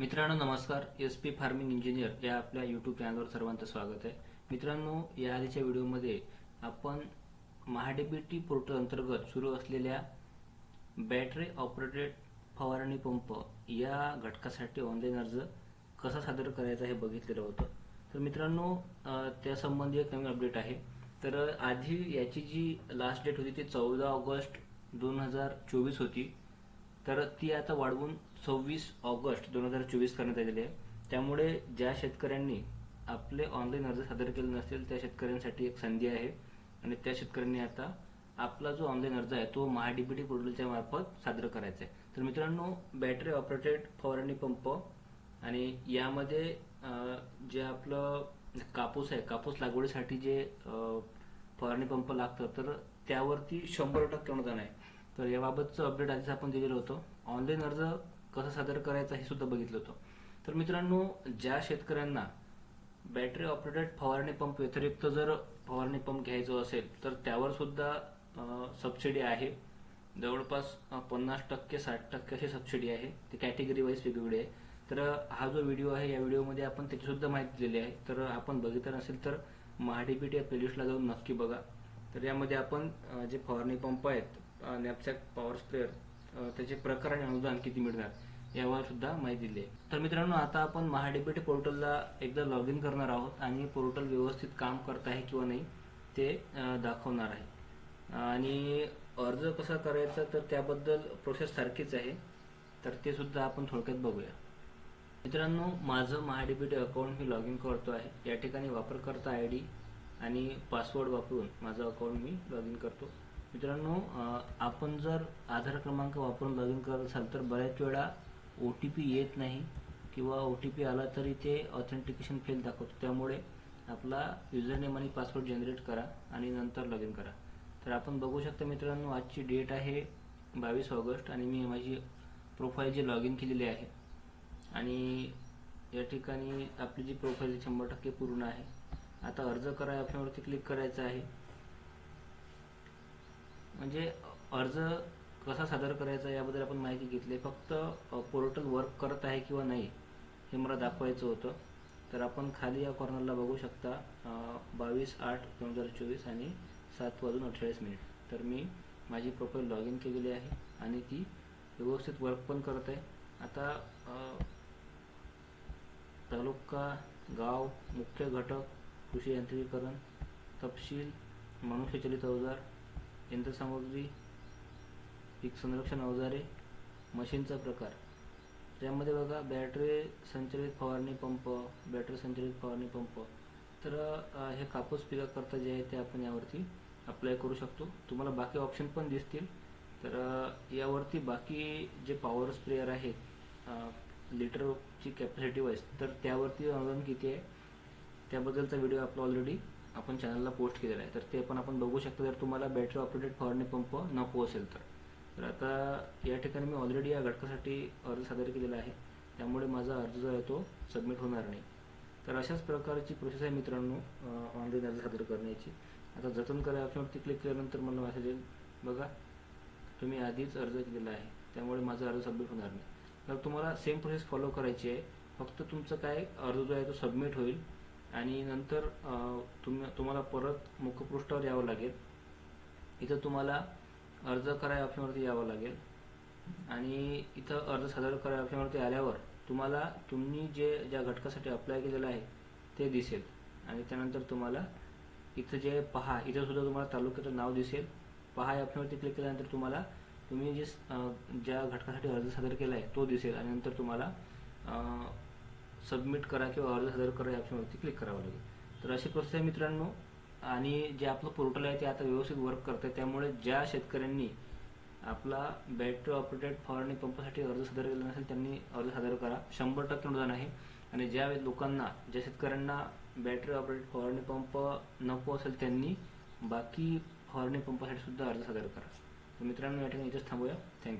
मित्रांनो नमस्कार. S P farming engineer या आपल्या यूट्यूब चॅनलवर सर्वांचं स्वागत आहे. मित्रांनो या आधीच्या व्हिडिओमध्ये आपण महाडीबीटी पोर्टल अंतर्गत सुरू असलेल्या बॅटरी ऑपरेटेड फवारणी पंप या घटकासाठी ऑनलाईन अर्ज कसा सादर करायचा हे बघितलेलं होतं. तर मित्रांनो त्यासंबंधी एक नवीन अपडेट आहे. तर आधी याची जी लास्ट डेट होती ती चौदा ऑगस्ट दोन हजार चोवीस होती. तर ती आता वाढवून सव्वीस ऑगस्ट दोन हजार चोवीस करण्यात आलेली आहे. त्यामुळे ज्या शेतकऱ्यांनी आपले ऑनलाईन अर्ज सादर केले नसतील त्या शेतकऱ्यांसाठी एक संधी आहे. आणि त्या शेतकऱ्यांनी आता आपला जो ऑनलाईन अर्ज आहे तो महाडीबीटी पोर्टलच्या मार्फत सादर करायचा आहे. तर मित्रांनो बॅटरी ऑपरेटेड फवारणी पंप आणि यामध्ये जे आपलं कापूस आहे कापूस लागवडीसाठी जे फवारणी पंप लागतं तर त्यावरती शंभर टक्के अनुदान आहे. तर याबाबतचं अपडेट आधीच आपण दिलेलं होतं. ऑनलाईन अर्ज कसा सादर करायचा हे सुद्धा बघितलं होतं. तर मित्रांनो ज्या शेतकऱ्यांना बॅटरी ऑपरेटेड फवारणी पंप व्यतिरिक्त जर फवारणी पंप घ्यायचं असेल तर त्यावर सुद्धा सबसिडी आहे. जवळपास पन्नास टक्के साठ टक्के अशी सबसिडी आहे. ती कॅटेगरी वाईज वेगवेगळी आहे. तर हा जो व्हिडिओ आहे या व्हिडिओमध्ये आपण त्याची सुद्धा माहिती दिलेली आहे. तर आपण बघितलं नसेल तर महाडीपीटी या प्लेलिस्टला जाऊन नक्की बघा. तर यामध्ये आपण जे फवारणी पंप आहेत नॅपसॅक पॉवर स्प्रेअर त्याचे प्रकार आणि अनुदान किती मिळणार यावर सुद्धा माहिती दिली आहे. तर मित्रांनो आता आपण महाडीबीटी पोर्टलला एकदा लॉग इन करणार आहोत आणि पोर्टल व्यवस्थित काम करत आहे किंवा नाही ते दाखवणार आहे. आणि अर्ज कसा करायचा तर त्याबद्दल प्रोसेस सारखीच आहे. तर ते सुद्धा आपण थोडक्यात बघूया. मित्रांनो माझं महाडीबीटी अकाउंट मी लॉग इन करतो आहे. या ठिकाणी वापरकर्ता आय डी आणि पासवर्ड वापरून माझं अकाउंट मी लॉग इन करतो. मित्रांनो आपण जर आधार क्रमांक वापरून लॉग इन करत असाल तर बऱ्याच वेळा ओ टी पी येत नाही किंवा ओ टी पी आला तरी ते ऑथेंटिकेशन फेल दाखवतो. त्यामुळे आपला युजर नेम आणि पासवर्ड जनरेट करा आणि नंतर लॉग इन करा. तर आपण बघू शकता मित्रांनो आजची डेट आहे बावीस ऑगस्ट आणि मी माझी प्रोफाईल जी लॉग इन केलेली आहे आणि या ठिकाणी आपली जी प्रोफाईल शंभर टक्के पूर्ण आहे. आता अर्ज करा ऑप्शनवरती क्लिक करायचं आहे. म्हणजे अर्ज कसा सादर करायचा याबद्दल आपण माहिती घेतली. फक्त पोर्टल वर्क करत आहे किंवा नाही हे मला दाखवायचं होतं. तर आपण खाली या कॉर्नरला बघू शकता बावीस आठ दोन हजार चोवीस आणि सात वाजून अठ्ठेचाळीस मिनिट. तर मी माझी प्रोफाईल लॉग इन केलेली आहे आणि ती व्यवस्थित वर्क पण करत आहे. आता तालुका गाव मुख्य घटक कृषी यांत्रिकीकरण तपशील मनुष्यचलित अवजार यंत्रसामग्री पीक संरक्षण अवजारे मशीनचा प्रकार. त्यामध्ये बघा बॅटरी संचलित फवारणी पंप बॅटरी संचलित फवारणी पंप तर हे कापूस पिकाकरता जे आहे ते आपण यावरती अप्लाय करू शकतो. तुम्हाला बाकी ऑप्शन पण दिसतील. तर यावरती बाकी जे पॉवर स्प्रेअर आहेत लिटरची कॅपॅसिटी वाईज तर त्यावरती अनुदान किती आहे? त्याबद्दलचा व्हिडिओ आपला ऑलरेडी आपण चॅनलला पोस्ट केलेला आहे. तर ते पण आपण बघू शकतो. जर तुम्हाला बॅटरी ऑपरेटेड फवारणी पंप नको असेल तर. तर आता या ठिकाणी मी ऑलरेडी या घटकासाठी अर्ज सादर केलेला आहे. त्यामुळे माझा अर्ज जो आहे तो सबमिट होणार नाही. तर अशाच प्रकारची प्रोसेस आहे मित्रांनो ऑनलाईन अर्ज सादर करण्याची. आता जतन करा ऑप्शनवरती क्लिक केल्यानंतर मला मेसेज येईल. बघा तुम्ही आधीच अर्ज केलेला आहे. त्यामुळे माझा अर्ज सबमिट होणार नाही. तर तुम्हाला सेम प्रोसेस फॉलो करायची आहे. फक्त तुमचं काय अर्ज जो आहे तो सबमिट होईल. आणि नंतर तुम्ही तुम्हाला परत मुखपृष्ठावर यावं लागेल. इथं तुम्हाला अर्ज करा ऑप्शनवरती यावं लागेल. आणि इथं अर्ज सादर कराय ऑप्शनवरती आल्यावर तुम्हाला तुम्ही जे ज्या घटकासाठी अप्लाय केलेलं आहे ते दिसेल. आणि त्यानंतर तुम्हाला इथं जे पहा इथं सुद्धा तुम्हाला तालुक्याचं नाव दिसेल. पहा या ऑप्शनवरती क्लिक केल्यानंतर तुम्हाला तुम्ही जे ज्या घटकासाठी अर्ज सादर केला आहे तो दिसेल. आणि नंतर तुम्हाला सबमिट करा किंवा अर्ज सादर करा या ऑप्शनवरती क्लिक करावं लागेल. तर अशी प्रोसेस आहे मित्रांनो. आणि जे आपलं पोर्टल आहे ते आता व्यवस्थित वर्क करतं आहे त्यामुळे ज्या शेतकऱ्यांनी आपला बॅटरी ऑपरेटेड फवारणी पंपासाठी अर्ज सादर केला नसेल त्यांनी अर्ज सादर करा. शंभर टक्के अनुदान आहे. आणि ज्या लोकांना ज्या शेतकऱ्यांना बॅटरी ऑपरेटेड फवारणी पंप नको असेल त्यांनी बाकी फवारणी पंपासाठी सुद्धा अर्ज सादर करा. तर मित्रांनो या ठिकाणी इथेच थांबूया.